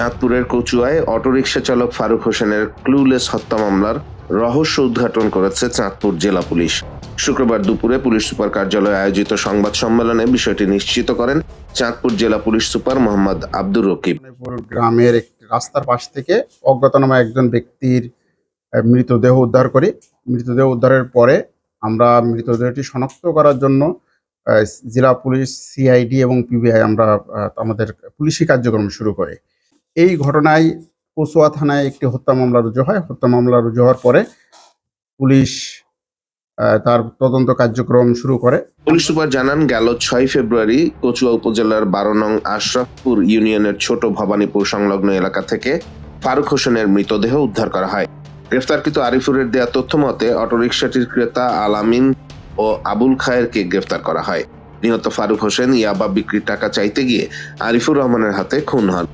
চাঁদপুরের কচুয়ায় অটোরিকশা চালক ফারুক হোসেনের ক্লুলেস হত্যা মামলার রহস্য উদ্ঘাটন করেছে চাঁদপুর জেলা পুলিশ। শুক্রবার দুপুরে পুলিশ সুপার কার্যালয়ে আয়োজিত সংবাদ সম্মেলনে বিষয়টি নিশ্চিত করেন চাঁদপুর জেলা পুলিশ সুপার মোহাম্মদ আব্দুর রকিব। গ্রামের একটি রাস্তার পাশ থেকে অজ্ঞাতনামা একজন ব্যক্তির মৃতদেহ উদ্ধার করি। মৃতদেহ উদ্ধারের পরে আমরা মৃতদেহটি শনাক্ত করার জন্য জেলা পুলিশ, সিআইডি এবং পিবিআই আমরা আমাদের পুলিশি কার্যক্রম শুরু করে। এই ঘটনায় কচুয়া থানায় একটি হত্যা মামলা রুজু হয়। হত্যা মামলা রুজু হওয়ার পরে পুলিশ তার তদন্ত কার্যক্রম শুরু করে। পুলিশ সুপার জানান, গেল ছয় ফেব্রুয়ারি কচুয়া উপজেলার বারো নং আশরাফপুর ইউনিয়নের ছোট ভবানীপুর সংলগ্ন এলাকা থেকে ফারুক হোসেনের মৃতদেহ উদ্ধার করা হয়। গ্রেফতারকৃত আরিফুরের দেয়া তথ্য মতে, অটোরিকশাটির ক্রেতা আলামিন ও আবুল খায়েরকে গ্রেফতার করা হয়। নিহত ফারুক হোসেন ইয়াবা বিক্রির টাকা চাইতে গিয়ে আরিফুর রহমানের হাতে খুন হন।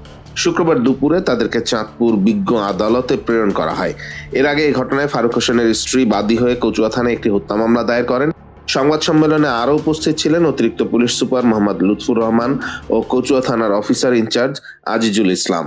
শুক্রবার দুপুরে তাদেরকে চাঁদপুর বিজ্ঞ আদালতে প্রেরণ করা হয়। এর আগে এই ঘটনায় ফারুক হোসেনের স্ত্রী বাদী হয়ে কচুয়া থানায় একটি হত্যা মামলা দায়ের করেন। সংবাদ সম্মেলনে আরও উপস্থিত ছিলেন অতিরিক্ত পুলিশ সুপার মোহাম্মদ লুৎফুর রহমান ও কচুয়া থানার অফিসার ইনচার্জ আজিজুল ইসলাম।